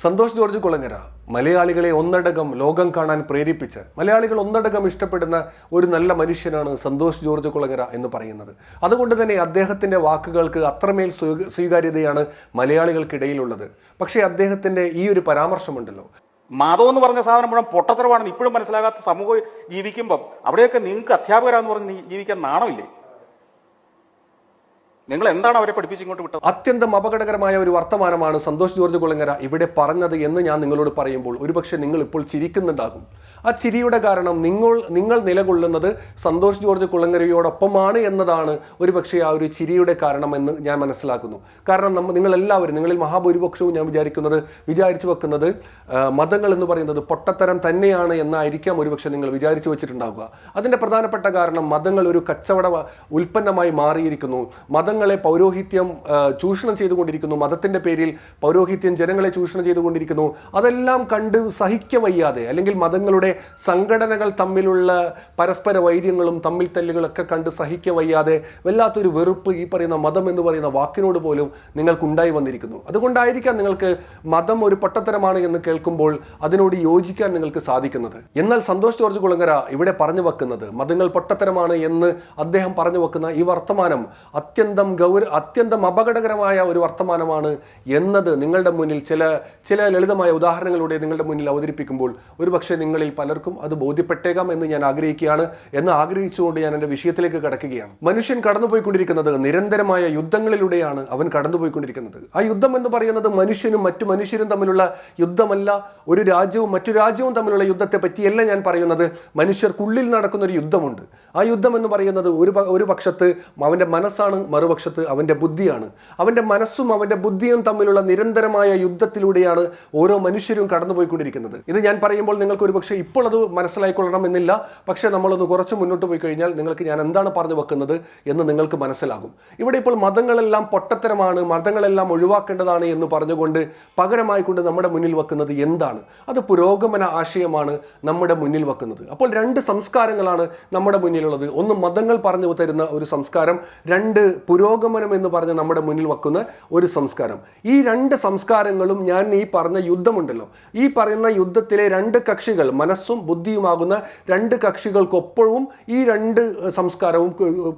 Santhosh George Kulangara മലയാളികളെ ഒന്നടകം ലോകം കാണാൻ പ്രേരിപ്പിച്ച് മലയാളികൾ ഒന്നടകം ഇഷ്ടപ്പെടുന്ന ഒരു നല്ല മനുഷ്യനാണ് സന്തോഷ് ജോർജ് കുളങ്ങര എന്ന് പറയുന്നത്. അതുകൊണ്ട് തന്നെ അദ്ദേഹത്തിന്റെ വാക്കുകൾക്ക് അത്രമേൽ സ്വീക- സ്വീകാര്യതയാണ് മലയാളികൾക്കിടയിലുള്ളത്. പക്ഷേ അദ്ദേഹത്തിന്റെ ഈ ഒരു പരാമർശമുണ്ടല്ലോ. മാധവ് എന്ന് പറഞ്ഞ സാധനം മുഴുവൻ പൊട്ടത്തരമാണെന്ന് ഇപ്പോഴും മനസ്സിലാകാത്ത സമൂഹം ജീവിക്കുമ്പം അവിടെയൊക്കെ നിങ്ങൾക്ക് അധ്യാപകരാന്ന് പറഞ്ഞ് ജീവിക്കാൻ നാണമില്ലേ? നിങ്ങൾ എന്താണ് അവരെ പഠിപ്പിച്ച് ഇങ്ങോട്ട് വിട്ടത്? അത്യന്തം അപകടകരമായ ഒരു വർത്തമാനമാണ് സന്തോഷ് ജോർജ് കുളങ്ങര ഇവിടെ പറഞ്ഞത് എന്ന് ഞാൻ നിങ്ങളോട് പറയുമ്പോൾ ഒരുപക്ഷെ നിങ്ങൾ ഇപ്പോൾ ചിരിക്കുന്നുണ്ടാകും. ആ ചിരിയുടെ കാരണം നിങ്ങൾ നിങ്ങൾ നിലകൊള്ളുന്നത് സന്തോഷ് ജോർജ് കുളങ്ങരയോടൊപ്പമാണ് എന്നതാണ് ഒരുപക്ഷെ ആ ഒരു ചിരിയുടെ കാരണം എന്ന് ഞാൻ മനസ്സിലാക്കുന്നു. കാരണം നമ്മ നിങ്ങളെല്ലാവരും നിങ്ങളിൽ മഹാഭൂരിപക്ഷവും ഞാൻ വിചാരിക്കുന്നത് വിചാരിച്ചു വെക്കുന്നത് മതങ്ങൾ എന്ന് പറയുന്നത് പൊട്ടത്തരം തന്നെയാണ് എന്നായിരിക്കാം ഒരുപക്ഷെ നിങ്ങൾ വിചാരിച്ചു വെച്ചിട്ടുണ്ടാവുക. അതിന്റെ പ്രധാനപ്പെട്ട കാരണം മതങ്ങൾ ഒരു കച്ചവട ഉൽപ്പന്നമായി മാറിയിരിക്കുന്നു. മതങ്ങളെ പൗരോഹിത്യം ചൂഷണം ചെയ്തുകൊണ്ടിരിക്കുന്നു. മതത്തിന്റെ പേരിൽ പൗരോഹിത്യം ജനങ്ങളെ ചൂഷണം ചെയ്തുകൊണ്ടിരിക്കുന്നു. അതെല്ലാം കണ്ട് സഹിക്കവയ്യാതെ അല്ലെങ്കിൽ മതങ്ങളുടെ സംഘടനകൾ തമ്മിലുള്ള പരസ്പര വൈര്യങ്ങളും തമ്മിൽ തല്ലുകളൊക്കെ കണ്ട് സഹിക്കവയ്യാതെ വല്ലാത്തൊരു വെറുപ്പ് ഈ പറയുന്ന മതം എന്ന് പറയുന്ന വാക്കിനോട് പോലും നിങ്ങൾക്കുണ്ടായി വന്നിരിക്കുന്നു. അതുകൊണ്ടായിരിക്കാം നിങ്ങൾക്ക് മതം ഒരു പൊട്ടത്തരമാണ് എന്ന് കേൾക്കുമ്പോൾ അതിനോട് യോജിക്കാൻ നിങ്ങൾക്ക് സാധിക്കുന്നത്. എന്നാൽ സന്തോഷ് ജോർജ് കുളങ്ങര ഇവിടെ പറഞ്ഞു വെക്കുന്നത് മതങ്ങൾ പൊട്ടത്തരമാണ് എന്ന് അദ്ദേഹം പറഞ്ഞു വെക്കുന്ന ഈ വർത്തമാനം അത്യന്തം ഗൗര അത്യന്തം അപകടകരമായ ഒരു വർത്തമാനമാണ് എന്നത് നിങ്ങളുടെ മുന്നിൽ ചില ചില ലളിതമായ ഉദാഹരണങ്ങളിലൂടെ നിങ്ങളുടെ മുന്നിൽ അവതരിപ്പിക്കുമ്പോൾ ഒരുപക്ഷെ നിങ്ങളിൽ പലർക്കും അത് ബോധ്യപ്പെട്ടേക്കാം എന്ന് ഞാൻ ആഗ്രഹിക്കുകയാണ് എന്ന് ആഗ്രഹിച്ചുകൊണ്ട് ഞാൻ എന്റെ വിഷയത്തിലേക്ക് കടക്കുകയാണ്. മനുഷ്യൻ കടന്നുപോയിക്കൊണ്ടിരിക്കുന്നത് നിരന്തരമായ യുദ്ധങ്ങളിലൂടെയാണ് അവൻ കടന്നുപോയിക്കൊണ്ടിരിക്കുന്നത്. ആ യുദ്ധം എന്ന് പറയുന്നത് മനുഷ്യനും മറ്റു മനുഷ്യരും തമ്മിലുള്ള യുദ്ധമല്ല ഒരു രാജ്യവും മറ്റു രാജ്യവും തമ്മിലുള്ള യുദ്ധത്തെ പറ്റിയല്ല ഞാൻ പറയുന്നത്. മനുഷ്യർക്കുള്ളിൽ നടക്കുന്ന ഒരു യുദ്ധമുണ്ട്. ആ യുദ്ധം എന്ന് പറയുന്നത് ഒരു ഒരു പക്ഷത്ത് അവന്റെ മനസ്സാണ് മറുപക്ഷത്ത് അവന്റെ ബുദ്ധിയാണ്. അവന്റെ മനസ്സും അവന്റെ ബുദ്ധിയും തമ്മിലുള്ള നിരന്തരമായ യുദ്ധത്തിലൂടെയാണ് ഓരോ മനുഷ്യരും കടന്നുപോയിക്കൊണ്ടിരിക്കുന്നത്. ഇത് ഞാൻ പറയുമ്പോൾ നിങ്ങൾക്ക് ഒരു പക്ഷേ ഇപ്പോൾ അത് മനസ്സിലായിക്കൊള്ളണം എന്നില്ല. പക്ഷേ നമ്മളൊന്ന് കുറച്ച് മുന്നോട്ട് പോയി കഴിഞ്ഞാൽ നിങ്ങൾക്ക് ഞാൻ എന്താണ് പറഞ്ഞു വെക്കുന്നത് എന്ന് നിങ്ങൾക്ക് മനസ്സിലാകും. ഇവിടെ ഇപ്പോൾ മതങ്ങളെല്ലാം പൊട്ടത്തരമാണ് മതങ്ങളെല്ലാം ഒഴിവാക്കേണ്ടതാണ് എന്ന് പറഞ്ഞുകൊണ്ട് പകരമായിക്കൊണ്ട് നമ്മുടെ മുന്നിൽ വെക്കുന്നത് എന്താണ്? അത് പുരോഗമന ആശയമാണ് നമ്മുടെ മുന്നിൽ വെക്കുന്നത്. അപ്പോൾ രണ്ട് സംസ്കാരങ്ങളാണ് നമ്മുടെ മുന്നിലുള്ളത്. ഒന്ന് മതങ്ങൾ പറഞ്ഞു തരുന്ന ഒരു സംസ്കാരം രണ്ട് പുരോഗമനം എന്ന് പറഞ്ഞ് നമ്മുടെ മുന്നിൽ വെക്കുന്ന ഒരു സംസ്കാരം. ഈ രണ്ട് സംസ്കാരങ്ങളും ഞാൻ ഈ പറഞ്ഞ യുദ്ധമുണ്ടല്ലോ. ഈ പറയുന്ന യുദ്ധത്തിലെ രണ്ട് കക്ഷികൾ മനസ്സും ബുദ്ധിയുമാകുന്ന രണ്ട് കക്ഷികൾക്കൊപ്പോഴും ഈ രണ്ട് സംസ്കാരവും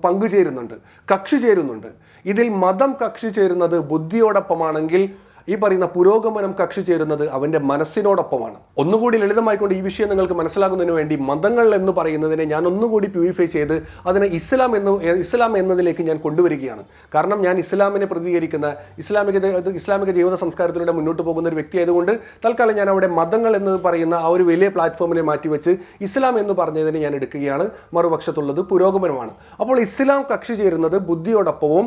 പങ്കുചേരുന്നുണ്ട് കക്ഷി ചേരുന്നുണ്ട് ഇതിൽ മതം കക്ഷി ചേരുന്നത് ബുദ്ധിയോടൊപ്പമാണെങ്കിൽ ഈ പറയുന്ന പുരോഗമനം കക്ഷി ചേരുന്നത് അവന്റെ മനസ്സിനോടൊപ്പമാണ്. ഒന്നുകൂടി ലളിതമായിക്കൊണ്ട് ഈ വിഷയം നിങ്ങൾക്ക് മനസ്സിലാക്കുന്നതിന് വേണ്ടി മതങ്ങൾ എന്ന് പറയുന്നതിനെ ഞാൻ ഒന്നുകൂടി പ്യൂരിഫൈ ചെയ്ത് അതിനെ ഇസ്ലാം എന്ന് ഇസ്ലാം എന്നതിലേക്ക് ഞാൻ കൊണ്ടുവരികയാണ്. കാരണം ഞാൻ ഇസ്ലാമിനെ പ്രതികരിക്കുന്ന ഇസ്ലാമിക ഇസ്ലാമിക ജീവിത സംസ്കാരത്തിലൂടെ മുന്നോട്ട് പോകുന്ന ഒരു വ്യക്തി ആയതുകൊണ്ട് തൽക്കാലം ഞാൻ അവിടെ മതങ്ങൾ എന്ന് പറയുന്ന ആ ഒരു വലിയ പ്ലാറ്റ്ഫോമിനെ മാറ്റിവെച്ച് ഇസ്ലാം എന്ന് പറഞ്ഞതിനെ ഞാൻ എടുക്കുകയാണ്. മറുപക്ഷത്തുള്ളത് പുരോഗമനമാണ്. അപ്പോൾ ഇസ്ലാം കക്ഷി ചേരുന്നത് ബുദ്ധിയോടൊപ്പവും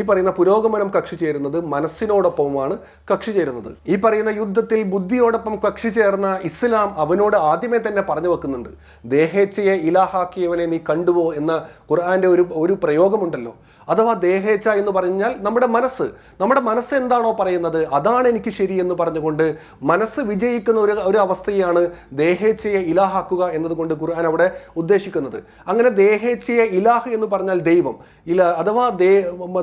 ഈ പറയുന്ന പുരോഗമനം കക്ഷി ചേരുന്നത് മനസ്സിനോടൊപ്പവുമാണ്. കക്ഷി ചേരുന്നത്. ഈ പറയുന്ന യുദ്ധത്തിൽ ബുദ്ധിയോടൊപ്പം കക്ഷി ചേർന്ന ഇസ്ലാം അവനോട് ആദ്യമേ തന്നെ പറഞ്ഞു വെക്കുന്നുണ്ട്. ദേഹേച്ഛയെ ഇലാഹാക്കിയവനെ നീ കണ്ടുവോ എന്ന ഖുർആന്റെ ഒരു ഒരു പ്രയോഗമുണ്ടല്ലോ. അഥവാ ദേഹേച്ഛ എന്ന് പറഞ്ഞാൽ നമ്മുടെ മനസ്സ്. നമ്മുടെ മനസ്സ് എന്താണോ പറയുന്നത്? അതാണ് എനിക്ക് ശരി എന്ന് പറഞ്ഞുകൊണ്ട് മനസ്സ് വിജയിക്കുന്ന ഒരു ഒരു അവസ്ഥയാണ് ദേഹേച്ഛയെ ഇലാഹാക്കുക എന്നതുകൊണ്ട് ഖുർആൻ അവിടെ ഉദ്ദേശിക്കുന്നത്. അങ്ങനെ ദേഹേച്ഛയെ ഇലാഹ് എന്ന് പറഞ്ഞാൽ ദൈവം. ഇല അഥവാ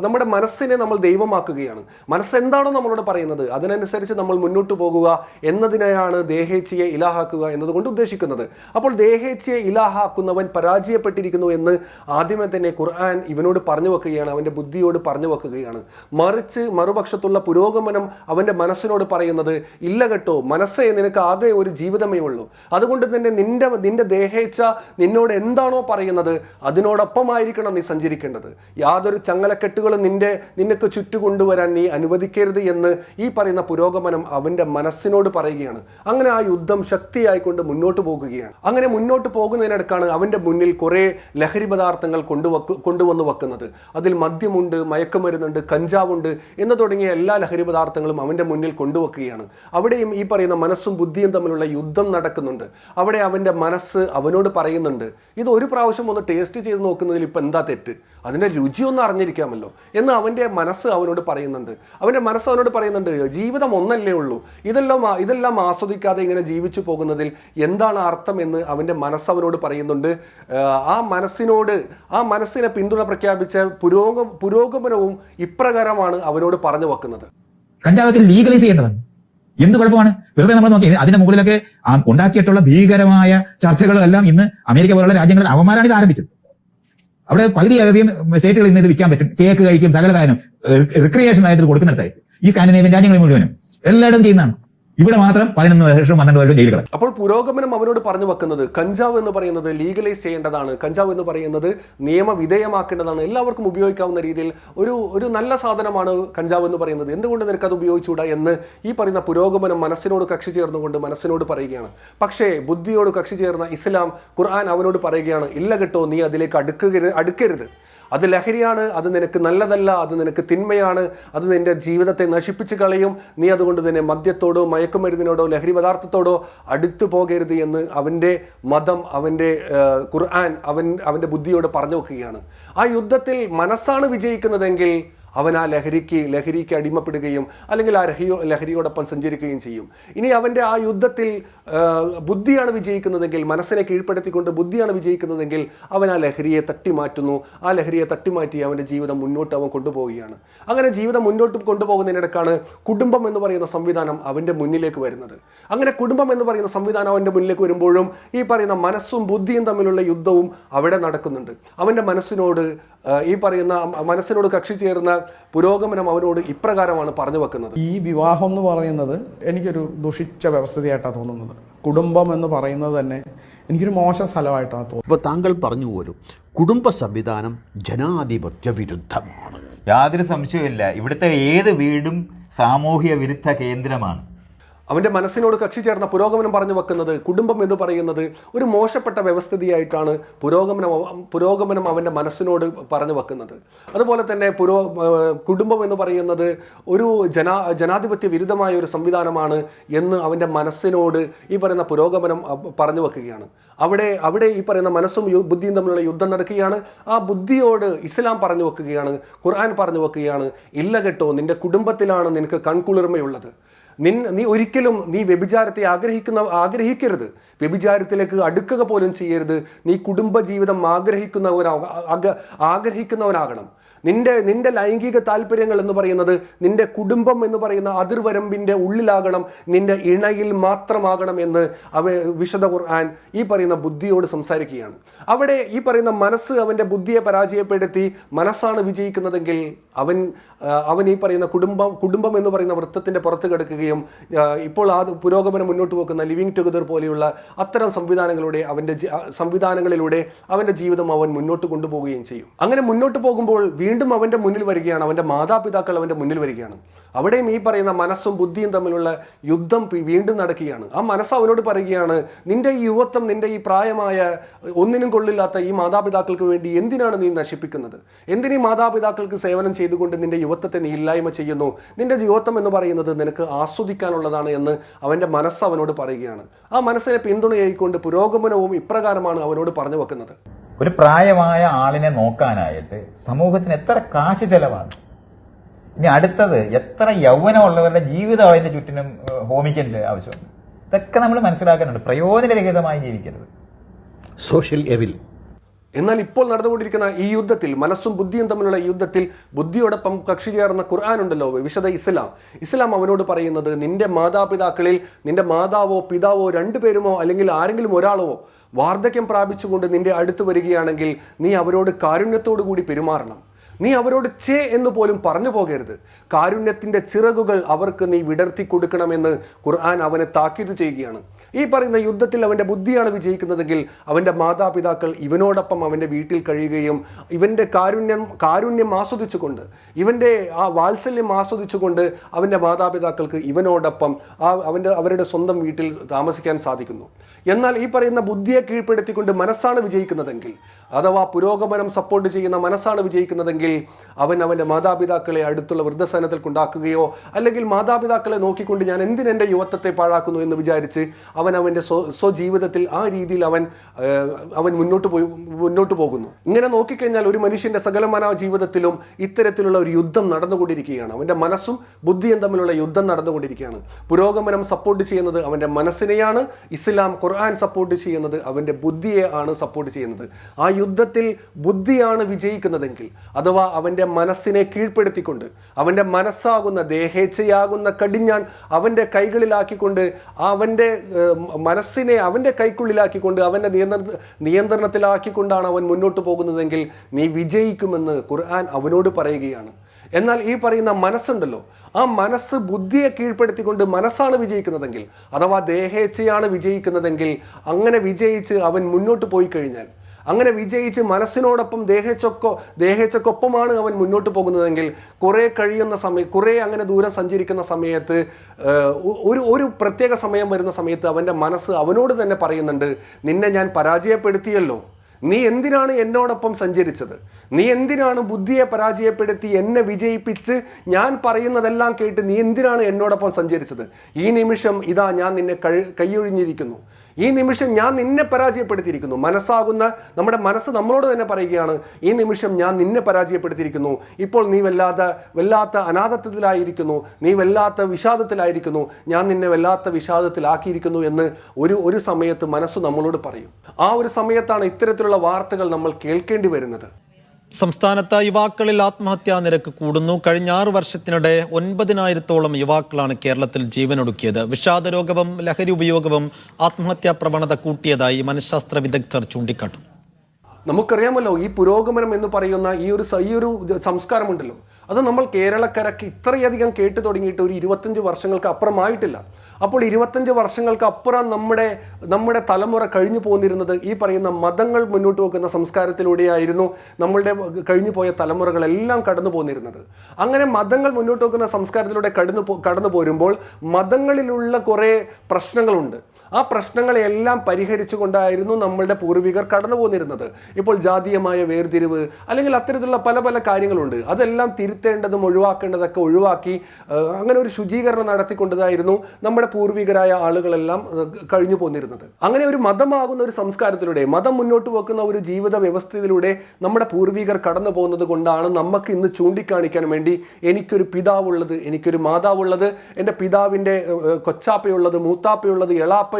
നമ്മുടെ മനസ്സിനെ നമ്മൾ ദൈവമാക്കുകയാണ്. മനസ്സ് എന്താണോ നമ്മളോട് പറയുന്നത്? അതിനനുസരിച്ച് നമ്മൾ മുന്നോട്ട് പോകുക എന്നതിനെയാണ് ദേഹേച്ഛയെ ഇലാഹാക്കുക എന്നതുകൊണ്ട് ഉദ്ദേശിക്കുന്നത്. അപ്പോൾ ദേഹേച്ഛയെ ഇലാഹാക്കുന്നവൻ പരാജയപ്പെട്ടിരിക്കുന്നു എന്ന് ആദ്യമേ തന്നെ ഖുർആൻ ഇവനോട് പറഞ്ഞു വെക്കുകയാണ് അവന്റെ ബുദ്ധിയോട് പറഞ്ഞു വെക്കുകയാണ്. മറിച്ച് മറുപക്ഷത്തുള്ള പുരോഗമനം അവന്റെ മനസ്സിനോട് പറയുന്നത് ഇല്ല കേട്ടോ മനസ്സേ നിനക്ക് ആകെ ഒരു ജീവിതമേ ഉള്ളൂ. അതുകൊണ്ട് തന്നെ നിന്റെ നിന്റെ ദേഹേച്ഛ നിന്നോട് എന്താണോ പറയുന്നത് അതിനോടൊപ്പമായിരിക്കണം നീ സഞ്ചരിക്കേണ്ടത്. യാതൊരു ചങ്ങലക്കെട്ടുകളും നിന്റെ നിനക്ക് ചുറ്റു കൊണ്ടുവരാൻ നീ അനുവദിക്കരുത് എന്ന് ഈ പറയുന്ന പുരോഗമനം അവന്റെ മനസ്സിനോട് പറയുകയാണ്. അങ്ങനെ ആ യുദ്ധം ശക്തിയായിക്കൊണ്ട് മുന്നോട്ട് പോകുകയാണ്. അങ്ങനെ മുന്നോട്ട് പോകുന്നതിനിടക്കാണ് അവന്റെ മുന്നിൽ കുറേ ലഹരി പദാർത്ഥങ്ങൾ കൊണ്ടുവക്ക് കൊണ്ടുവന്ന് വെക്കുന്നത്. അതിൽ മദ്യമുണ്ട് മയക്കുമരുന്നുണ്ട് കഞ്ചാവുണ്ട് എന്ന് തുടങ്ങിയ എല്ലാ ലഹരി പദാർത്ഥങ്ങളും അവന്റെ മുന്നിൽ കൊണ്ടുവെക്കുകയാണ്. അവിടെയും ഈ പറയുന്ന മനസ്സും ബുദ്ധിയും തമ്മിലുള്ള യുദ്ധം നടക്കുന്നുണ്ട്. അവിടെ അവന്റെ മനസ്സ് അവനോട് പറയുന്നുണ്ട് ഇത് ഒരു പ്രാവശ്യം ഒന്ന് ടേസ്റ്റ് ചെയ്ത് നോക്കുന്നതിൽ ഇപ്പം എന്താ തെറ്റ്? അതിന്റെ രുചി ഒന്ന് അറിഞ്ഞിരിക്കാമല്ലോ. എന്ന് അവന്റെ മനസ്സ് അവനോട് പറയുന്നുണ്ട്. അവന്റെ മനസ്സ് അവനോട് പറയുന്നുണ്ട് ജീവിതം ഒന്നല്ലേ ഉള്ളൂ. ഇതെല്ലാം ഇതെല്ലാം ആസ്വദിക്കാതെ ഇങ്ങനെ ജീവിച്ചു പോകുന്നതിൽ എന്താണ് അർത്ഥം? എന്ന് അവന്റെ മനസ്സ് അവനോട് പറയുന്നുണ്ട്. ആ മനസ്സിനോട് ആ മനസ്സിനെ പിന്തുണ പ്രഖ്യാപിച്ച പുരോഗ പുരോഗമനവും ഇപ്രകാരമാണ് അവരോട് പറഞ്ഞു വെക്കുന്നത്. കഞ്ചാവത്തിൽ ലീഗലൈസ് ചെയ്യേണ്ടതാണ്. എന്ത് കുഴപ്പമാണ്? വെറുതെ നമ്മൾ നോക്കി അതിന്റെ മുകളിലൊക്കെ ഉണ്ടാക്കിയിട്ടുള്ള ഭീകരമായ ചർച്ചകളെല്ലാം ഇന്ന് അമേരിക്ക പോലുള്ള രാജ്യങ്ങളിൽ അവന്മാരാണ് ഇത് ആരംഭിച്ചത്. അവിടെ പകുതിയധികം സ്റ്റേറ്റുകൾ ഇന്ന് ഇത് വിൽക്കാൻ പറ്റും. കേക്ക് കഴിക്കും സകലതാനും റിക്രിയേഷൻ ആയിട്ട് കൊടുക്കുന്നിടത്തായി. ഈ സ്കാൻഡിനേഷ്യൻ രാജ്യങ്ങളിൽ മുഴുവനും എല്ലായിടത്തും ചെയ്യുന്നതാണ്. ഇവിടെ മാത്രം പതിനൊന്ന് വർഷം പന്ത്രണ്ട് വർഷം ജയിലുകൾ അപ്പോൾ പുരോഗമനം അവനോട് പറഞ്ഞു വെക്കുന്നത് കഞ്ചാവ് എന്ന് പറയുന്നത് ലീഗലൈസ് ചെയ്യേണ്ടതാണ്. കഞ്ചാവ് എന്ന് പറയുന്നത് നിയമവിധേയമാക്കേണ്ടതാണ്. എല്ലാവർക്കും ഉപയോഗിക്കാവുന്ന രീതിയിൽ ഒരു ഒരു നല്ല സാധനമാണ് കഞ്ചാവ് എന്ന് പറയുന്നത്. എന്തുകൊണ്ട് നിനക്ക് അത് ഉപയോഗിച്ചുകൂടാ എന്ന് ഈ പറയുന്ന പുരോഗമനം മനസ്സിനോട് കക്ഷി ചേർന്നുകൊണ്ട് മനസ്സിനോട് പറയുകയാണ്. പക്ഷേ ബുദ്ധിയോട് കക്ഷി ചേർന്ന ഇസ്ലാം ഖുർആൻ അവനോട് പറയുകയാണ് ഇല്ല കേട്ടോ നീ അതിലേക്ക് അടുക്കരുത് അടുക്കരുത്. അത് ലഹരിയാണ് അത് നിനക്ക് നല്ലതല്ല അത് നിനക്ക് തിന്മയാണ് അത് നിന്റെ ജീവിതത്തെ നശിപ്പിച്ച് കളയും. നീ അതുകൊണ്ട് തന്നെ മദ്യത്തോടോ മയക്കുമരുന്നിനോടോ ലഹരി പദാർത്ഥത്തോടോ അടുത്തു പോകരുത് എന്ന് അവന്റെ മതം അവന്റെ ഖുർആൻ അവൻ അവന്റെ ബുദ്ധിയോട് പറഞ്ഞു വെക്കുകയാണ്. ആ യുദ്ധത്തിൽ മനസ്സാണ് വിജയിക്കുന്നതെങ്കിൽ അവൻ ആ ലഹരിക്ക് ലഹരിക്ക് അടിമപ്പെടുകയും അല്ലെങ്കിൽ ആ ലഹരിയോ ലഹരിയോടൊപ്പം സഞ്ചരിക്കുകയും ചെയ്യും. ഇനി അവന്റെ ആ യുദ്ധത്തിൽ ബുദ്ധിയാണ് വിജയിക്കുന്നതെങ്കിൽ മനസ്സിനെ കീഴ്പ്പെടുത്തിക്കൊണ്ട് ബുദ്ധിയാണ് വിജയിക്കുന്നതെങ്കിൽ അവൻ ആ ലഹരിയെ തട്ടിമാറ്റുന്നു. ആ ലഹരിയെ തട്ടിമാറ്റി അവന്റെ ജീവിതം മുന്നോട്ട് അവൻ കൊണ്ടുപോവുകയാണ്. അങ്ങനെ ജീവിതം മുന്നോട്ട് കൊണ്ടുപോകുന്നതിനിടക്കാണ് കുടുംബം എന്ന് പറയുന്ന സംവിധാനം അവന്റെ മുന്നിലേക്ക് വരുന്നത്. അങ്ങനെ കുടുംബം എന്ന് പറയുന്ന സംവിധാനം അവന്റെ മുന്നിലേക്ക് വരുമ്പോഴും ഈ പറയുന്ന മനസ്സും ബുദ്ധിയും തമ്മിലുള്ള യുദ്ധവും അവിടെ നടക്കുന്നുണ്ട്. അവന്റെ മനസ്സിനോട് ഈ പറയുന്ന മനസ്സിനോട് കക്ഷി ചേർന്ന പുരോഗമനം അവനോട് ഇപ്രകാരമാണ് പറഞ്ഞു വെക്കുന്നത്. ഈ വിവാഹം എന്ന് പറയുന്നത് എനിക്കൊരു ദുഷിച്ച വ്യവസ്ഥയായിട്ടാണ് തോന്നുന്നത്. കുടുംബം എന്ന് പറയുന്നത് തന്നെ എനിക്കൊരു മോശം സ്ഥലമായിട്ടാണ് തോന്നുന്നത്. ഇപ്പോൾ താങ്കൾ പറഞ്ഞു പോലും കുടുംബ സംവിധാനം ജനാധിപത്യ വിരുദ്ധമാണ്. യാതൊരു സംശയവുമില്ല. ഇവിടുത്തെ ഏത് വീടും സാമൂഹ്യ വിരുദ്ധ കേന്ദ്രമാണ്. അവന്റെ മനസ്സിനോട് കക്ഷി ചേർന്ന പുരോഗമനം പറഞ്ഞു വെക്കുന്നത് കുടുംബം എന്ന് പറയുന്നത് ഒരു മോശപ്പെട്ട വ്യവസ്ഥിതിയായിട്ടാണ് പുരോഗമനം പുരോഗമനം അവന്റെ മനസ്സിനോട് പറഞ്ഞു വെക്കുന്നത്. അതുപോലെ തന്നെ പുരോ കുടുംബം എന്ന് പറയുന്നത് ഒരു ജനാ ജനാധിപത്യ വിരുദ്ധമായ ഒരു സംവിധാനമാണ് എന്ന് അവന്റെ മനസ്സിനോട് ഈ പറയുന്ന പുരോഗമനം പറഞ്ഞു വെക്കുകയാണ്. അവിടെ അവിടെ ഈ പറയുന്ന മനസ്സും ബുദ്ധിയും തമ്മിലുള്ള യുദ്ധം നടക്കുകയാണ്. ആ ബുദ്ധിയോട് ഇസ്ലാം പറഞ്ഞു വെക്കുകയാണ് ഖുർആൻ പറഞ്ഞു വെക്കുകയാണ് ഇല്ല കേട്ടോ നിന്റെ കുടുംബത്തിലാണ് നിനക്ക് കൺകുളിർമയുള്ളത്. നിൻ നീ ഒരിക്കലും നീ വ്യഭിചാരത്തെ ആഗ്രഹിക്കുന്ന ആഗ്രഹിക്കരുത്. വ്യഭിചാരത്തിലേക്ക് അടുക്കുക പോലും ചെയ്യരുത്. നീ കുടുംബജീവിതം ആഗ്രഹിക്കുന്നവനാ ആഗ- ആഗ്രഹിക്കുന്നവനാകണം. നിന്റെ നിന്റെ ലൈംഗിക താല്പര്യങ്ങൾ എന്ന് പറയുന്നത് നിന്റെ കുടുംബം എന്ന് പറയുന്ന അതിർവരമ്പിന്റെ ഉള്ളിലാകണം. നിന്റെ ഇണയിൽ മാത്രമാകണം എന്ന് അവ വിശദ ഖുർആൻ ഈ പറയുന്ന ബുദ്ധിയോട് സംസാരിക്കുകയാണ്. അവിടെ ഈ പറയുന്ന മനസ്സ് അവന്റെ ബുദ്ധിയെ പരാജയപ്പെടുത്തി മനസ്സാണ് വിജയിക്കുന്നതെങ്കിൽ അവൻ അവൻ ഈ പറയുന്ന കുടുംബം കുടുംബം എന്ന് പറയുന്ന വൃത്തത്തിന്റെ പുറത്ത് കിടക്കുകയും ഇപ്പോൾ ആ പുരോഗമനം മുന്നോട്ട് പോകുന്ന ലിവിങ് ടുഗദർ പോലെയുള്ള അത്തരം സംവിധാനങ്ങളുടെ അവന്റെ സംവിധാനങ്ങളിലൂടെ അവന്റെ ജീവിതം അവൻ മുന്നോട്ട് കൊണ്ടുപോവുകയും ചെയ്യും. അങ്ങനെ മുന്നോട്ട് പോകുമ്പോൾ വീണ്ടും അവന്റെ മുന്നിൽ വരികയാണ്. അവന്റെ മാതാപിതാക്കൾ അവന്റെ മുന്നിൽ വരികയാണ്. അവിടെയും ഈ പറയുന്ന മനസ്സും ബുദ്ധിയും തമ്മിലുള്ള യുദ്ധം വീണ്ടും നടക്കുകയാണ്. ആ മനസ്സ് അവനോട് പറയുകയാണ് നിന്റെ ഈ യുവത്വം നിന്റെ ഈ പ്രായമായ ഒന്നിനും കൊള്ളില്ലാത്ത ഈ മാതാപിതാക്കൾക്ക് വേണ്ടി എന്തിനാണ് നീ നശിപ്പിക്കുന്നത്? എന്തിനീ മാതാപിതാക്കൾക്ക് സേവനം ചെയ്തുകൊണ്ട് നിന്റെ യുവത്വത്തെ നീ ഇല്ലായ്മ ചെയ്യുന്നു? നിന്റെ യുവത്വം എന്ന് പറയുന്നത് നിനക്ക് ആസ്വദിക്കാനുള്ളതാണ് എന്ന് അവന്റെ മനസ്സ് അവനോട് പറയുകയാണ്. ആ മനസ്സിനെ പിന്തുണയായിക്കൊണ്ട് പുരോഗമനവും ഇപ്രകാരമാണ് അവനോട് പറഞ്ഞു വെക്കുന്നത്. ഒരു പ്രായമായ ആളിനെ നോക്കാനായിട്ട് സമൂഹത്തിന് എത്ര കാശ് ചെലവാണ്? ഇനി അടുത്തത് എത്ര യൗവനമുള്ളവരുടെ ജീവിതം അതിന്റെ ചുറ്റിനും ഹോമിക്കേണ്ട ആവശ്യമുണ്ട്? ഇതൊക്കെ നമ്മൾ മനസ്സിലാക്കാനുണ്ട് പ്രയോജനരഹിതമായി ജീവിക്കരുത്. Social evil? എന്നാൽ ഇപ്പോൾ നടന്നുകൊണ്ടിരിക്കുന്ന ഈ യുദ്ധത്തിൽ മനസ്സും ബുദ്ധിയും തമ്മിലുള്ള ഈ യുദ്ധത്തിൽ ബുദ്ധിയോടൊപ്പം കക്ഷി ചേർന്ന ഖുർആൻ ഉണ്ടല്ലോ വിശദ ഇസ്ലാം. ഇസ്ലാം അവനോട് പറയുന്നത് നിന്റെ മാതാപിതാക്കളിൽ നിന്റെ മാതാവോ പിതാവോ രണ്ടുപേരുമോ അല്ലെങ്കിൽ ആരെങ്കിലും ഒരാളോ വാർദ്ധക്യം പ്രാപിച്ചുകൊണ്ട് നിന്റെ അടുത്ത് വരികയാണെങ്കിൽ നീ അവരോട് കാരുണ്യത്തോടു കൂടി പെരുമാറണം. നീ അവരോട് ചേ എന്ന് പോലും പറഞ്ഞു പോകരുത്. കാരുണ്യത്തിന്റെ ചിറകുകൾ അവർക്ക് നീ വിടർത്തി കൊടുക്കണമെന്ന് ഖുർആൻ അവനെ താക്കീത് ചെയ്യുകയാണ്. ഈ പറയുന്ന യുദ്ധത്തിൽ അവന്റെ ബുദ്ധിയാണ് വിജയിക്കുന്നതെങ്കിൽ അവന്റെ മാതാപിതാക്കൾ ഇവനോടൊപ്പം അവന്റെ വീട്ടിൽ കഴിയുകയും ഇവന്റെ കാരുണ്യം കാരുണ്യം ആസ്വദിച്ചുകൊണ്ട് ഇവന്റെ ആ വാത്സല്യം ആസ്വദിച്ചുകൊണ്ട് അവന്റെ മാതാപിതാക്കൾക്ക് ഇവനോടൊപ്പം ആ അവന്റെ അവരുടെ സ്വന്തം വീട്ടിൽ താമസിക്കാൻ സാധിക്കുന്നു. എന്നാൽ ഈ പറയുന്ന ബുദ്ധിയെ കീഴ്പ്പെടുത്തിക്കൊണ്ട് മനസ്സാണ് വിജയിക്കുന്നതെങ്കിൽ അഥവാ പുരോഗമനം സപ്പോർട്ട് ചെയ്യുന്ന മനസ്സാണ് വിജയിക്കുന്നതെങ്കിൽ അവൻ അവന്റെ മാതാപിതാക്കളെ അടുത്തുള്ള വൃദ്ധസനത്തിൽ കൊണ്ടാക്കുകയോ അല്ലെങ്കിൽ മാതാപിതാക്കളെ നോക്കിക്കൊണ്ട് ഞാൻ എന്തിനെന്റെ യുവത്വത്തെ പാഴാക്കുന്നു എന്ന് വിചാരിച്ച് അവൻ അവന്റെ സ്വ സ്വജീവിതത്തിൽ ആ രീതിയിൽ അവൻ അവൻ മുന്നോട്ട് പോയി മുന്നോട്ട് പോകുന്നു. ഇങ്ങനെ നോക്കിക്കഴിഞ്ഞാൽ ഒരു മനുഷ്യന്റെ സകലമാനവ ജീവിതത്തിലും ഇത്തരത്തിലുള്ള ഒരു യുദ്ധം നടന്നുകൊണ്ടിരിക്കുകയാണ്. അവന്റെ മനസ്സും ബുദ്ധിയും തമ്മിലുള്ള യുദ്ധം നടന്നുകൊണ്ടിരിക്കുകയാണ്. പുരോഗമനം സപ്പോർട്ട് ചെയ്യുന്നത് അവന്റെ മനസ്സിനെയാണ് ഇസ്ലാം ഖുർആൻ സപ്പോർട്ട് ചെയ്യുന്നത് അവന്റെ ബുദ്ധിയെ ആണ് സപ്പോർട്ട് ചെയ്യുന്നത്. ആ യുദ്ധത്തിൽ ബുദ്ധിയാണ് വിജയിക്കുന്നതെങ്കിൽ അഥവാ അവന്റെ മനസ്സിനെ കീഴ്പ്പെടുത്തിക്കൊണ്ട് അവന്റെ മനസ്സാകുന്ന ദേഹേച്ഛയാകുന്ന കടിഞ്ഞാൻ അവന്റെ കൈകളിലാക്കിക്കൊണ്ട് അവന്റെ മനസ്സിനെ അവന്റെ കൈക്കുള്ളിലാക്കിക്കൊണ്ട് അവന്റെ നിയന്ത്രണ നിയന്ത്രണത്തിലാക്കിക്കൊണ്ടാണ് അവൻ മുന്നോട്ട് പോകുന്നതെങ്കിൽ നീ വിജയിക്കുമെന്ന് ഖുർആൻ അവനോട് പറയുകയാണ്. എന്നാൽ ഈ പറയുന്ന മനസ്സുണ്ടല്ലോ ആ മനസ്സ് ബുദ്ധിയെ കീഴ്പ്പെടുത്തിക്കൊണ്ട് മനസ്സാണ് വിജയിക്കുന്നതെങ്കിൽ അഥവാ ദേഹേച്ഛയാണ് വിജയിക്കുന്നതെങ്കിൽ അങ്ങനെ വിജയിച്ച് അവൻ മുന്നോട്ട് പോയി കഴിഞ്ഞാൽ അങ്ങനെ വിജയിച്ച് മനസ്സിനോടൊപ്പം ദേഹച്ചൊക്കൊ ദേഹച്ചക്കൊപ്പമാണ് അവൻ മുന്നോട്ട് പോകുന്നതെങ്കിൽ കുറേ കഴിയുന്ന സമയം കുറേ അങ്ങനെ ദൂരം സഞ്ചരിക്കുന്ന സമയത്ത് ഒരു ഒരു പ്രത്യേക സമയം വരുന്ന സമയത്ത് അവന്റെ മനസ്സ് അവനോട് തന്നെ പറയുന്നുണ്ട് നിന്നെ ഞാൻ പരാജയപ്പെടുത്തിയല്ലോ. നീ എന്തിനാണ് എന്നോടൊപ്പം സഞ്ചരിച്ചത്? നീ എന്തിനാണ് ബുദ്ധിയെ പരാജയപ്പെടുത്തി എന്നെ വിജയിപ്പിച്ച് ഞാൻ പറയുന്നതെല്ലാം കേട്ട് നീ എന്തിനാണ് എന്നോടൊപ്പം സഞ്ചരിച്ചത്? ഈ നിമിഷം ഇതാ ഞാൻ നിന്നെ കഴി കൈയൊഴിഞ്ഞിരിക്കുന്നു. ഈ നിമിഷം ഞാൻ നിന്നെ പരാജയപ്പെടുത്തിയിരിക്കുന്നു. മനസ്സാകുന്ന നമ്മുടെ മനസ്സ് നമ്മളോട് തന്നെ പറയുകയാണ് ഈ നിമിഷം ഞാൻ നിന്നെ പരാജയപ്പെടുത്തിയിരിക്കുന്നു. ഇപ്പോൾ നീ വല്ലാത്ത വല്ലാത്ത അനാഥത്വത്തിലായിരിക്കുന്നു. നീ വല്ലാത്ത വിഷാദത്തിലായിരിക്കുന്നു. ഞാൻ നിന്നെ വല്ലാത്ത വിഷാദത്തിലാക്കിയിരിക്കുന്നു എന്ന് ഒരു ഒരു സമയത്ത് മനസ്സ് നമ്മളോട് പറയും. ആ ഒരു സമയത്താണ് ഇത്തരത്തിലുള്ള വാർത്തകൾ നമ്മൾ കേൾക്കേണ്ടി വരുന്നത്. സംസ്ഥാനത്ത് യുവാക്കളിൽ ആത്മഹത്യാ നിരക്ക് കൂടുന്നു. കഴിഞ്ഞ ആറു വർഷത്തിനിടെ ഒൻപതിനായിരത്തോളം യുവാക്കളാണ് കേരളത്തിൽ ജീവനൊടുക്കിയത്. വിഷാദരോഗവും ലഹരി ഉപയോഗവും ആത്മഹത്യാ പ്രവണത കൂട്ടിയതായി മനഃശാസ്ത്ര വിദഗ്ധർ ചൂണ്ടിക്കാട്ടും നമുക്കറിയാമല്ലോ ഈ പുരോഗമനം എന്ന് പറയുന്ന ഈ ഒരു ഈ ഒരു സംസ്കാരമുണ്ടല്ലോ. അത് നമ്മൾ കേരളക്കരക്ക് ഇത്രയധികം കേട്ടു തുടങ്ങിയിട്ട് ഒരു ഇരുപത്തഞ്ച് വർഷങ്ങൾക്ക് അപ്പുറമായിട്ടില്ല. അപ്പോൾ ഇരുപത്തഞ്ച് വർഷങ്ങൾക്ക് അപ്പുറം നമ്മുടെ നമ്മുടെ തലമുറ കഴിഞ്ഞു പോന്നിരുന്നത് ഈ പറയുന്ന മതങ്ങൾ മുന്നോട്ട് വെക്കുന്ന സംസ്കാരത്തിലൂടെയായിരുന്നു നമ്മളുടെ കഴിഞ്ഞു പോയ തലമുറകളെല്ലാം കടന്നു പോന്നിരുന്നത്. അങ്ങനെ മതങ്ങൾ മുന്നോട്ട് വെക്കുന്ന സംസ്കാരത്തിലൂടെ കടന്നു കടന്നു പോരുമ്പോൾ മതങ്ങളിലുള്ള കുറേ പ്രശ്നങ്ങളുണ്ട്. ആ പ്രശ്നങ്ങളെല്ലാം പരിഹരിച്ചുകൊണ്ടായിരുന്നു നമ്മളുടെ പൂർവികർ കടന്നു പോന്നിരുന്നത് ഇപ്പോൾ ജാതീയമായ വേർതിരിവ് അല്ലെങ്കിൽ അത്തരത്തിലുള്ള പല പല കാര്യങ്ങളുണ്ട്. അതെല്ലാം തിരുത്തേണ്ടതും ഒഴിവാക്കേണ്ടതൊക്കെ ഒഴിവാക്കി അങ്ങനെ ഒരു ശുചീകരണം നടത്തിക്കൊണ്ടതായിരുന്നു നമ്മുടെ പൂർവികരായ ആളുകളെല്ലാം കഴിഞ്ഞു പോന്നിരുന്നത്. അങ്ങനെ ഒരു മതമാകുന്ന ഒരു സംസ്കാരത്തിലൂടെ മതം മുന്നോട്ട് വെക്കുന്ന ഒരു ജീവിത വ്യവസ്ഥയിലൂടെ നമ്മുടെ പൂർവികർ കടന്നു പോകുന്നത് കൊണ്ടാണ് നമുക്ക് ഇന്ന് ചൂണ്ടിക്കാണിക്കാൻ വേണ്ടി എനിക്കൊരു പിതാവുള്ളത് എനിക്കൊരു മാതാവുള്ളത് എന്റെ പിതാവിന്റെ കൊച്ചാപ്പയുള്ളത് മൂത്താപ്പയുള്ളത്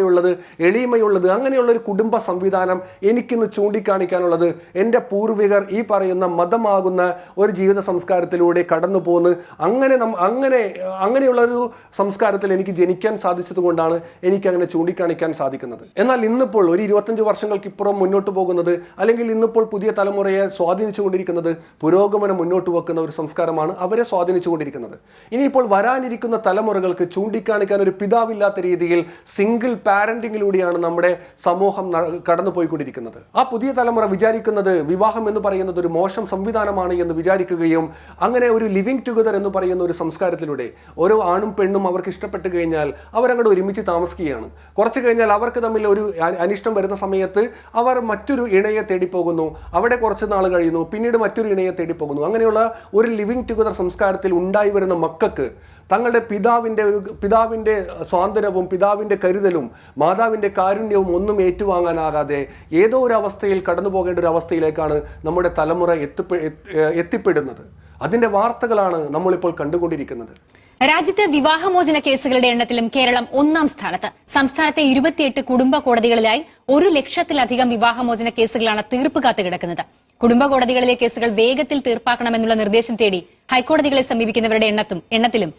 എളാപ്പയുള്ളത് എളിമയുള്ളത് അങ്ങനെയുള്ള ഒരു കുടുംബ സംവിധാനം എനിക്കിന്ന് ചൂണ്ടിക്കാണിക്കാനുള്ളത് എന്റെ പൂർവികർ ഈ പറയുന്ന മതമാകുന്ന ഒരു ജീവിത സംസ്കാരത്തിലൂടെ കടന്നു പോന്ന് അങ്ങനെ അങ്ങനെ അങ്ങനെയുള്ളൊരു സംസ്കാരത്തിൽ എനിക്ക് ജനിക്കാൻ സാധിച്ചതുകൊണ്ടാണ് എനിക്ക് അങ്ങനെ ചൂണ്ടിക്കാണിക്കാൻ സാധിക്കുന്നത്. എന്നാൽ ഇന്നിപ്പോൾ ഒരു ഇരുപത്തഞ്ച് വർഷങ്ങൾക്ക് ഇപ്പുറം മുന്നോട്ട് പോകുന്നത് അല്ലെങ്കിൽ ഇന്നിപ്പോൾ പുതിയ തലമുറയെ സ്വാധീനിച്ചുകൊണ്ടിരിക്കുന്നത് പുരോഗമനം മുന്നോട്ട് വെക്കുന്ന ഒരു സംസ്കാരമാണ് അവരെ സ്വാധീനിച്ചുകൊണ്ടിരിക്കുന്നത്. ഇനിയിപ്പോൾ വരാനിരിക്കുന്ന തലമുറകൾക്ക് ചൂണ്ടിക്കാണിക്കാൻ ഒരു പിതാവില്ലാത്ത രീതിയിൽ സിംഗിൾ പാരന്റിങ്ങിലൂടെയാണ് നമ്മുടെ സമൂഹം കടന്നു കടന്നുപോയിക്കൊണ്ടിരിക്കുന്നത്. ആ പുതിയ തലമുറ വിചാരിക്കുന്നത് വിവാഹം എന്ന് പറയുന്നത് ഒരു മോശം സംവിധാനമാണ് എന്ന് വിചാരിക്കുകയും അങ്ങനെ ഒരു ലിവിങ് ടുഗദർ എന്ന് പറയുന്ന ഒരു സംസ്കാരത്തിലൂടെ ഓരോ ആണും പെണ്ണും അവർക്ക് ഇഷ്ടപ്പെട്ട് കഴിഞ്ഞാൽ അവരങ്ങോട്ട് ഒരുമിച്ച് താമസിക്കുകയാണ്. കുറച്ച് കഴിഞ്ഞാൽ അവർക്ക് തമ്മിൽ ഒരു അനിഷ്ടം വരുന്ന സമയത്ത് അവർ മറ്റൊരു ഇണയെ തേടി പോകുന്നു അവിടെ കുറച്ച് നാൾ കഴിയുന്നു. പിന്നീട് മറ്റൊരു ഇണയെ തേടി പോകുന്നു അങ്ങനെയുള്ള ഒരു ലിവിങ് ടുഗദർ സംസ്കാരത്തിൽ ഉണ്ടായി വരുന്ന മക്കൾക്ക് തങ്ങളുടെ പിതാവിന്റെ ഒരു പിതാവിന്റെ സ്വാതന്ത്ര്യവും പിതാവിന്റെ കരുതലും മാതാവിന്റെ കാരുണ്യവും ഒന്നും ഏറ്റുവാങ്ങാനാകാതെ ഏതോ ഒരു അവസ്ഥയിൽ കടന്നു പോകേണ്ട ഒരു അവസ്ഥയിലേക്കാണ് നമ്മുടെ തലമുറ എത്തിപ്പെ എത്തി- എത്തിപ്പെടുന്നത്. അതിന്റെ വാർത്തകളാണ് നമ്മളിപ്പോൾ കണ്ടുകൊണ്ടിരിക്കുന്നത്. രാജ്യത്ത് വിവാഹമോചന കേസുകളുടെ എണ്ണത്തിലും കേരളം ഒന്നാം സ്ഥാനത്ത്. സംസ്ഥാനത്തെ ഇരുപത്തിയെട്ട് കുടുംബ കോടതികളിലായി ഒരു ലക്ഷത്തിലധികം വിവാഹമോചന കേസുകളാണ് തീർപ്പ് കാത്തു കിടക്കുന്നത് കുടുംബ കോടതികളിലെ കേസുകൾ വേഗത്തിൽ തീർപ്പാക്കണമെന്നുള്ള നിർദ്ദേശം തേടി ഹൈക്കോടതികളെ സമീപിക്കുന്നവരുടെ എണ്ണത്തും എണ്ണത്തിലും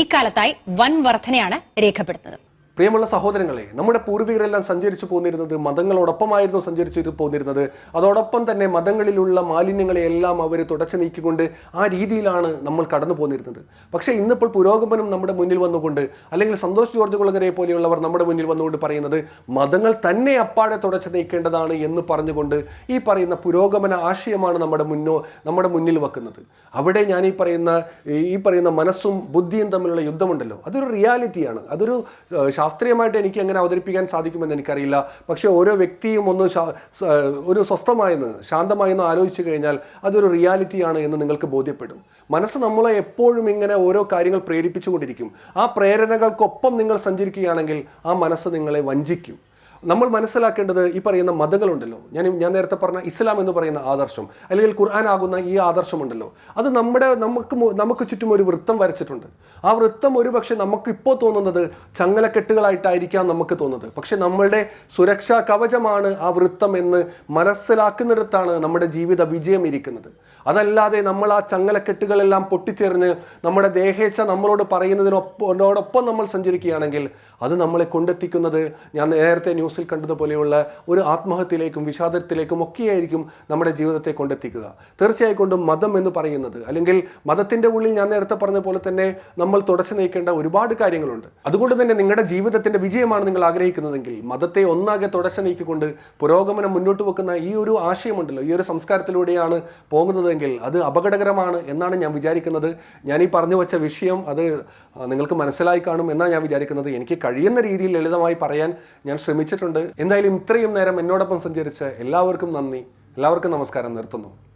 ഇക്കാലത്തായി വൻ വർധനയാണ് രേഖപ്പെടുത്തുന്നത്. പ്രിയമുള്ള സഹോദരങ്ങളെ നമ്മുടെ പൂർവികരെല്ലാം സഞ്ചരിച്ചു പോന്നിരുന്നത് മതങ്ങളോടൊപ്പമായിരുന്നു സഞ്ചരിച്ചു പോന്നിരുന്നത്. അതോടൊപ്പം തന്നെ മതങ്ങളിലുള്ള മാലിന്യങ്ങളെയെല്ലാം അവർ തുടച്ചു നീക്കിക്കൊണ്ട് ആ രീതിയിലാണ് നമ്മൾ കടന്നു പോന്നിരുന്നത്. പക്ഷേ ഇന്നിപ്പോൾ പുരോഗമനം നമ്മുടെ മുന്നിൽ വന്നുകൊണ്ട് അല്ലെങ്കിൽ സന്തോഷ് ജോർജ് കുളങ്ങരെ പോലെയുള്ളവർ നമ്മുടെ മുന്നിൽ വന്നുകൊണ്ട് പറയുന്നത് മതങ്ങൾ തന്നെ അപ്പാടെ തുടച്ചു നീക്കേണ്ടതാണ് എന്ന് പറഞ്ഞുകൊണ്ട് ഈ പറയുന്ന പുരോഗമന ആശയമാണ് നമ്മുടെ മുന്നോ നമ്മുടെ മുന്നിൽ വെക്കുന്നത്. അവിടെ ഞാൻ ഈ പറയുന്ന ഈ പറയുന്ന മനസ്സും ബുദ്ധിയും തമ്മിലുള്ള യുദ്ധമുണ്ടല്ലോ. അതൊരു റിയാലിറ്റിയാണ്. അതൊരു ശാസ്ത്രീയമായിട്ട് എനിക്ക് എങ്ങനെ അവതരിപ്പിക്കാൻ സാധിക്കുമെന്ന് എനിക്കറിയില്ല. പക്ഷേ ഓരോ വ്യക്തിയും ഒന്ന് ഒരു സ്വസ്ഥമായെന്ന് ശാന്തമായെന്ന് ആലോചിച്ചു കഴിഞ്ഞാൽ അതൊരു റിയാലിറ്റിയാണ് എന്ന് നിങ്ങൾക്ക് ബോധ്യപ്പെടും. മനസ്സ് നമ്മളെ എപ്പോഴും ഇങ്ങനെ ഓരോ കാര്യങ്ങൾ പ്രേരിപ്പിച്ചുകൊണ്ടിരിക്കും. ആ പ്രേരണകൾക്കൊപ്പം നിങ്ങൾ സഞ്ചരിക്കുകയാണെങ്കിൽ ആ മനസ്സ് നിങ്ങളെ വഞ്ചിക്കും. നമ്മൾ മനസ്സിലാക്കേണ്ടത് ഈ പറയുന്ന മതങ്ങളുണ്ടല്ലോ. ഞാൻ ഞാൻ നേരത്തെ പറഞ്ഞ ഇസ്ലാം എന്ന് പറയുന്ന ആദർശം അല്ലെങ്കിൽ ഖുർആൻ ആകുന്ന ഈ ആദർശമുണ്ടല്ലോ. അത് നമ്മുടെ നമുക്ക് നമുക്ക് ചുറ്റും ഒരു വൃത്തം വരച്ചിട്ടുണ്ട്. ആ വൃത്തം ഒരു നമുക്ക് ഇപ്പോൾ തോന്നുന്നത് ചങ്ങലക്കെട്ടുകളായിട്ടായിരിക്കാം നമുക്ക് തോന്നുന്നത്. പക്ഷെ നമ്മളുടെ സുരക്ഷാ കവചമാണ് ആ വൃത്തം എന്ന് മനസ്സിലാക്കുന്നിടത്താണ് നമ്മുടെ ജീവിത വിജയം ഇരിക്കുന്നത്. അതല്ലാതെ നമ്മൾ ആ ചങ്ങലക്കെട്ടുകളെല്ലാം പൊട്ടിച്ചെറിഞ്ഞ് നമ്മുടെ ദേഹേച്ഛ നമ്മളോട് പറയുന്നതിനൊപ്പം നമ്മൾ സഞ്ചരിക്കുകയാണെങ്കിൽ അത് നമ്മളെ കൊണ്ടെത്തിക്കുന്നത് ഞാൻ നേരത്തെ ന്യൂസിൽ കണ്ടതുപോലെയുള്ള ഒരു ആത്മഹത്യയിലേക്കും വിഷാദത്തിലേക്കും ഒക്കെയായിരിക്കും നമ്മുടെ ജീവിതത്തെ കൊണ്ടെത്തിക്കുക. തീർച്ചയായും കൊണ്ടും മതം എന്ന് പറയുന്നത് അല്ലെങ്കിൽ മതത്തിന്റെ ഉള്ളിൽ ഞാൻ നേരത്തെ പറഞ്ഞ പോലെ തന്നെ നമ്മൾ തുടച്ചു നീക്കേണ്ട ഒരുപാട് കാര്യങ്ങളുണ്ട്. അതുകൊണ്ട് തന്നെ നിങ്ങളുടെ ജീവിതത്തിന്റെ വിജയമാണ് നിങ്ങൾ ആഗ്രഹിക്കുന്നതെങ്കിൽ മതത്തെ ഒന്നാകെ തുടച്ചു നീക്കിക്കൊണ്ട് പുരോഗമനം മുന്നോട്ട് വെക്കുന്ന ഈ ഒരു ആശയമുണ്ടല്ലോ ഈ ഒരു സംസ്കാരത്തിലൂടെയാണ് പോകുന്നതെങ്കിൽ അത് അപകടകരമാണ് എന്നാണ് ഞാൻ വിചാരിക്കുന്നത്. ഞാൻ ഈ പറഞ്ഞു വെച്ച വിഷയം അത് നിങ്ങൾക്ക് മനസ്സിലായി കാണും എന്നാണ് ഞാൻ വിചാരിക്കുന്നത്. എനിക്ക് കഴിയുന്ന രീതിയിൽ ലളിതമായി പറയാൻ ഞാൻ ശ്രമിച്ചിട്ടുണ്ട്. എന്തായാലും ഇത്രയും നേരം എന്നോടൊപ്പം സഞ്ചരിച്ച എല്ലാവർക്കും നന്ദി. എല്ലാവർക്കും നമസ്കാരം. നിർത്തുന്നു.